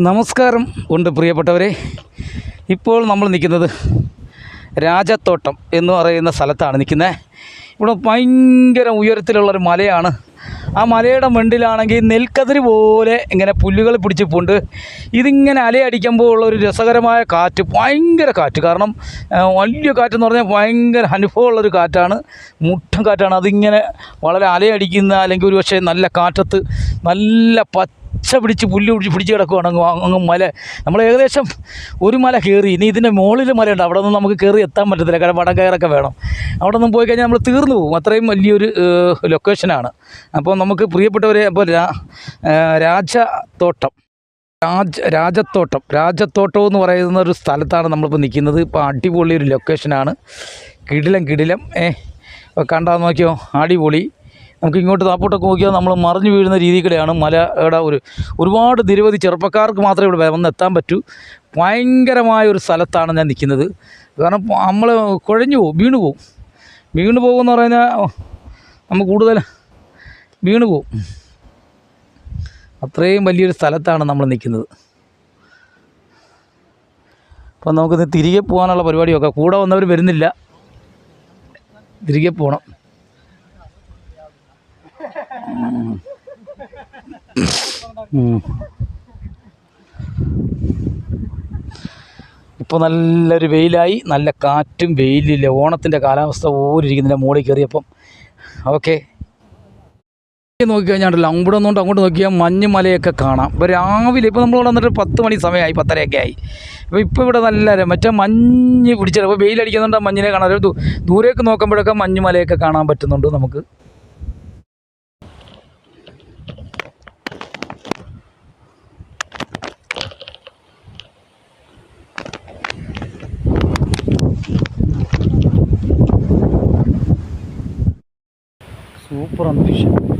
നമസ്കാരം ഉണ്ട് പ്രിയപ്പെട്ടവരെ. ഇപ്പോൾ നമ്മൾ നിൽക്കുന്നത് രാജത്തോട്ടം എന്ന് പറയുന്ന സ്ഥലത്താണ് നിൽക്കുന്നത്. ഇവിടെ ഭയങ്കര ഉയരത്തിലുള്ളൊരു മലയാണ്. ആ മലയുടെ മണ്ടിലാണെങ്കിൽ നെൽക്കതിര് പോലെ ഇങ്ങനെ പുല്ലുകൾ പിടിച്ച് പോണ്ട്. ഇതിങ്ങനെ അലയടിക്കുമ്പോൾ ഉള്ള ഒരു രസകരമായ കാറ്റ് ഭയങ്കര കാറ്റ്. കാരണം വലിയ കാറ്റെന്ന് പറഞ്ഞാൽ ഭയങ്കര അനുഭവമുള്ളൊരു കാറ്റാണ്. മുട്ടം കാറ്റാണ്. അതിങ്ങനെ വളരെ അലയടിക്കുന്ന അല്ലെങ്കിൽ ഒരു പക്ഷേ നല്ല കാറ്റത്ത് നല്ല പച്ച പിടിച്ച് പുല്ല് പിടിച്ച് പിടിച്ച് കിടക്കുവാണെങ്കിൽ അങ്ങ് മല നമ്മൾ ഏകദേശം ഒരു മല കയറി ഇനി ഇതിന്റെ മുകളിൽ മലയുണ്ട്. അവിടെ നിന്ന് നമുക്ക് കയറി എത്താൻ പറ്റത്തില്ല. കാരണം വടം കയറൊക്കെ വേണം. അവിടെ നിന്ന് പോയി കഴിഞ്ഞാൽ നമ്മൾ തീർന്നു പോകും. അത്രയും വലിയൊരു ലൊക്കേഷനാണ് അപ്പോൾ നമുക്ക് പ്രിയപ്പെട്ടവരെ അപ്പോൾ രാജത്തോട്ടം രാജ രാജത്തോട്ടം രാജത്തോട്ടം എന്ന് പറയുന്ന ഒരു സ്ഥലത്താണ് നമ്മളിപ്പോൾ നിൽക്കുന്നത്. ഇപ്പോൾ അടിപൊളി ഒരു ലൊക്കേഷനാണ് കിടിലം കിടിലം. ഏ കണ്ടാൽ നോക്കിയോ? അടിപൊളി. നമുക്ക് ഇങ്ങോട്ട് താപ്പോട്ടൊക്കെ നോക്കിയാൽ നമ്മൾ മറിഞ്ഞു വീഴുന്ന രീതിയിലൂടെയാണ് മലയുടെ ഒരു ഒരുപാട് നിരവധി ചെറുപ്പക്കാർക്ക് മാത്രമേ ഇവിടെ വന്ന് എത്താൻ പറ്റൂ. ഭയങ്കരമായ ഒരു സ്ഥലത്താണ് ഞാൻ നിൽക്കുന്നത്. കാരണം നമ്മൾ കുഴഞ്ഞു പോകും വീണു പോകും. വീണു പോകുമെന്ന് പറഞ്ഞാൽ നമ്മൾ കൂടുതൽ വീണു പോകും. അത്രയും വലിയൊരു സ്ഥലത്താണ് നമ്മൾ നിൽക്കുന്നത്. അപ്പോൾ നമുക്കിത് തിരികെ പോകാനുള്ള പരിപാടിയൊക്കെ കൂടെ വന്നവർ വരുന്നില്ല. തിരികെ പോകണം. ഇപ്പോൾ നല്ലൊരു വെയിലായി നല്ല കാറ്റും വെയിലില്ല? ഓണത്തിന്റെ കാലാവസ്ഥ ഓരിരിക്കുന്നതിന്റെ മുകളിൽ കയറിയപ്പം. ഓക്കെ. നോക്കിക്കഴിഞ്ഞാൽ അവിടെ നിന്നുകൊണ്ട് അങ്ങോട്ട് നോക്കിയാൽ മഞ്ഞ് മലയൊക്കെ കാണാം. ഇപ്പോൾ രാവിലെ ഇപ്പോൾ നമ്മൾ ഇവിടെ വന്നിട്ട് പത്ത് മണി സമയമായി പത്തരയൊക്കെ ആയി. അപ്പോൾ ഇപ്പോൾ ഇവിടെ നല്ല മറ്റേ മഞ്ഞ് പിടിച്ചത് അപ്പോൾ വെയിലടിക്കുന്നുണ്ട് മഞ്ഞിനെ കാണാൻ ദൂരേക്ക് നോക്കുമ്പോഴൊക്കെ മഞ്ഞ് മലയൊക്കെ കാണാൻ പറ്റുന്നുണ്ട് നമുക്ക്. পূরণ হিসাবে